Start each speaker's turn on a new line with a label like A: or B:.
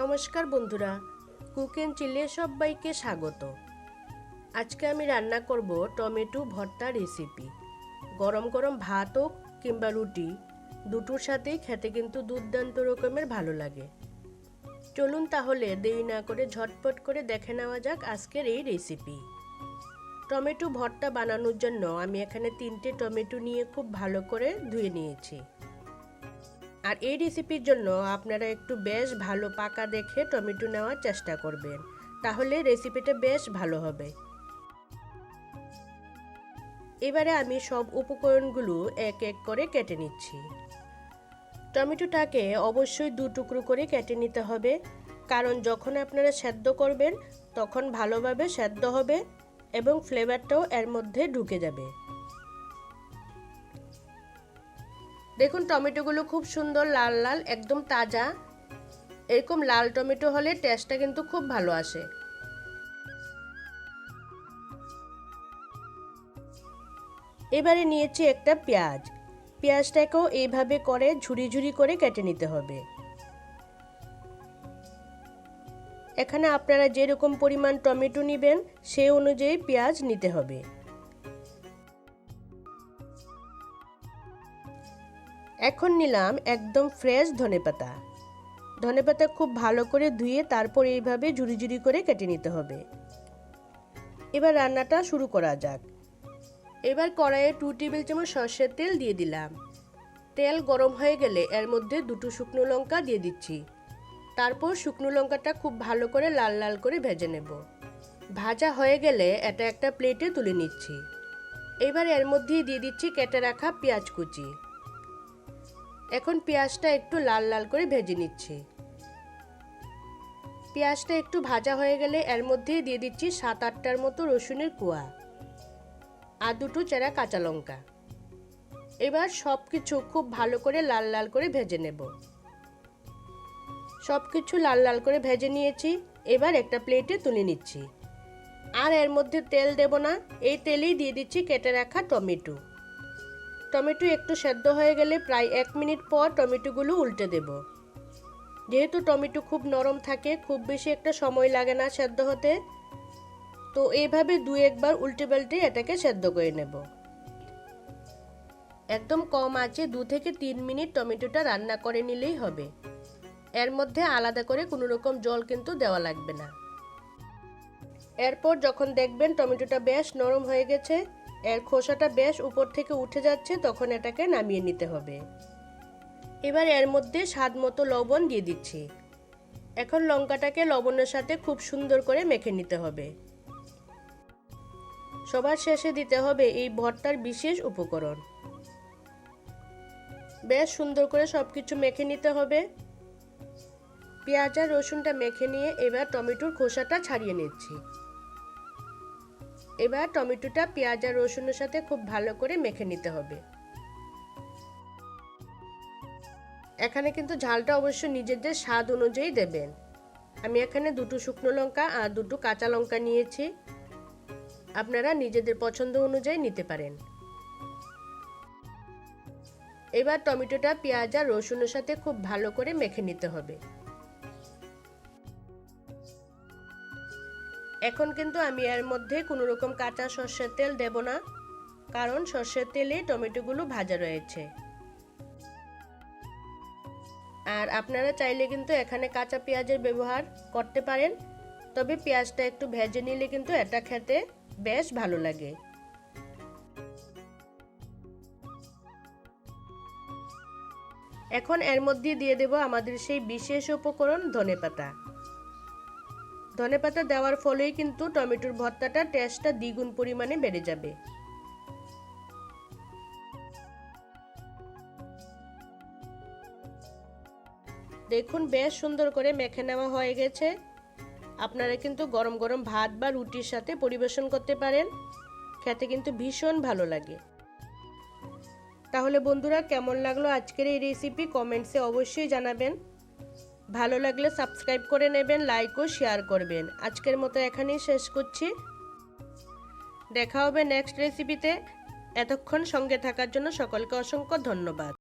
A: নমস্কার বন্ধুরা, cook and চিলে সবাইকে স্বাগত। আজকে আমি রান্না করব টমেটো ভর্তা রেসিপি। গরম গরম ভাত হোক কিংবা রুটি, দুটোর সাথেই খেতে কিন্তু দুর্দান্ত রকমের ভালো লাগে। চলুন তাহলে দেরি না করে ঝটপট করে দেখে নেওয়া যাক আজকের এই রেসিপি। টমেটো ভর্তা বানানোর জন্য আমি এখানে তিনটে টমেটো নিয়ে খুব ভালো করে ধুয়ে নিয়েছি। আর এই রেসিপির জন্য আপনারা একটু বেশ ভালো পাকা দেখে টমেটো নেওয়ার চেষ্টা করবেন। তাহলে রেসিপিটা বেশ ভালো হবে। এবারে আমি সব উপকরণগুলো এক এক করে কেটে নিচ্ছি। টমেটোটাকে অবশ্যই দু টুকরো করে কেটে নিতে হবে। কারণ যখন আপনারা সেদ্ধ করবেন, তখন ভালোভাবে সেদ্ধ হবে এবং ফ্লেভারটাও এর মধ্যে ঢুকে যাবে। দেখুন, টমেটোগুলো খুব সুন্দর লাল লাল, একদম তাজা। এরকম লাল টমেটো হলে টেস্টটা কিন্তু খুব ভালো আসে। এবারে নিয়েছি একটা পেঁয়াজ। পেঁয়াজটাকেও এইভাবে করে ঝুরি ঝুরি করে কেটে নিতে হবে। এখানে আপনারা যেরকম পরিমাণ টমেটো নেবেন, সেই অনুযায়ী পেঁয়াজ নিতে হবে। এখন নিলাম একদম ফ্রেশ ধনেপাতা। ধনেপাতা খুব ভালো করে ধুয়ে তারপর এইভাবে ঝুরি ঝুরি করে কেটে নিতে হবে। এবার রান্নাটা শুরু করা যাক। এবার কড়াইয়ে টু টেবিল চামচ সর্ষের তেল দিয়ে দিলাম। তেল গরম হয়ে গেলে এর মধ্যে দুটো শুকনো লঙ্কা দিয়ে দিচ্ছি। তারপর শুকনো লঙ্কাটা খুব ভালো করে লাল লাল করে ভেজে নেব। ভাজা হয়ে গেলে এটা একটা প্লেটে তুলে নিচ্ছি। এবার এর মধ্যেই দিয়ে দিচ্ছি কেটে রাখা পেঁয়াজ কুচি। এখন পেঁয়াজটা একটু লাল লাল করে ভেজে নিচ্ছি। পেঁয়াজটা একটু ভাজা হয়ে গেলে এর মধ্যেই দিয়ে দিচ্ছি সাত আটটার মতো রসুনের কুয়া আর দুটো চেরা কাঁচা লঙ্কা। এবার সব কিছু খুব ভালো করে লাল লাল করে ভেজে নেব। সব কিছু লাল লাল করে ভেজে নিয়েছি, এবার একটা প্লেটে তুলে নিচ্ছি। আর এর মধ্যে তেল দেব না, এই তেলেই দিয়ে দিচ্ছি কেটে রাখা টমেটো। টমেটো একটু সেদ্ধ হয়ে গেলে প্রায় এক মিনিট পর টমেটোগুলো উল্টে দেব। যেহেতু টমেটো খুব নরম থাকে, খুব বেশি একটা সময় লাগে না সেদ্ধ হতে। তো এইভাবে দু একবার উল্টে পাল্টে এটাকে সেদ্ধ করে নেব। একদম কম আছে দু থেকে তিন মিনিট টমেটোটা রান্না করে নিলেই হবে। এর মধ্যে আলাদা করে কোনো রকম জল কিন্তু দেওয়া লাগবে না। এরপর যখন দেখবেন টমেটোটা বেশ নরম হয়ে গেছে এর খোসাটা বেশ উপর থেকে উঠে যাচ্ছে, তখন এটাকে নামিয়ে নিতে হবে। এবার এর মধ্যে স্বাদ মতো লবণ দিয়ে দিচ্ছি। এখন লঙ্কাটাকে লবণের সাথে খুব সুন্দর করে মেখে নিতে হবে। সবার শেষে দিতে হবে এই ভর্তার বিশেষ উপকরণ। বেশ সুন্দর করে সব কিছু মেখে নিতে হবে। পেঁয়াজ আর রসুনটা মেখে নিয়ে এবার টমেটোর খোসাটা ছাড়িয়ে নিচ্ছি। এবার টমেটোটা পেঁয়াজ আর রসুনের সাথে খুব ভালো করে মেখে নিতে হবে। এখানে কিন্তু ঝালটা অবশ্য নিজেদের স্বাদ অনুযায়ী দেবেন। আমি এখানে দুটো শুকনো লঙ্কা আর দুটো কাঁচা লঙ্কা নিয়েছি। আপনারা নিজেদের পছন্দ অনুযায়ী নিতে পারেন। এবার টমেটোটা পেঁয়াজ আর রসুনের সাথে খুব ভালো করে মেখে নিতে হবে। এখন কিন্তু আমি এর মধ্যে কোনো রকম কাঁচা সর্ষের তেল দেব না, কারণ সর্ষের তেলে টমেটোগুলো ভাজা রয়েছে। আর আপনারা চাইলে কিন্তু এখানে কাঁচা পেঁয়াজের ব্যবহার করতে পারেন, তবে পেঁয়াজটা একটু ভেজে নিলে কিন্তু এটা খেতে বেশ ভালো লাগে। এখন এর মধ্যে দিয়ে দেব আমাদের সেই বিশেষ উপকরণ ধনেপাতা। ধনেপাতা দেওয়ার ফলেই কিন্তু টমেটোর ভর্তাটা টেস্টটা দ্বিগুণ পরিমাণে বেড়ে যাবে। দেখুন, বেশ সুন্দর করে মেখে নেওয়া হয়ে গেছে। আপনারা কিন্তু গরম গরম ভাত বা রুটির সাথে পরিবেশন করতে পারেন। খেতে কিন্তু ভীষণ ভালো লাগে। তাহলে বন্ধুরা, কেমন লাগল আজকের এই রেসিপি কমেন্টসে অবশ্যই জানাবেন। ভালো লাগলে সাবস্ক্রাইব করে নেবেন লাইক ও শেয়ার করবেন। আজকের মতো এখানেই শেষ করছি। দেখা হবে নেক্সট রেসিপিতে এতক্ষণ সঙ্গে থাকার জন্য সকলকে অসংখ্য ধন্যবাদ।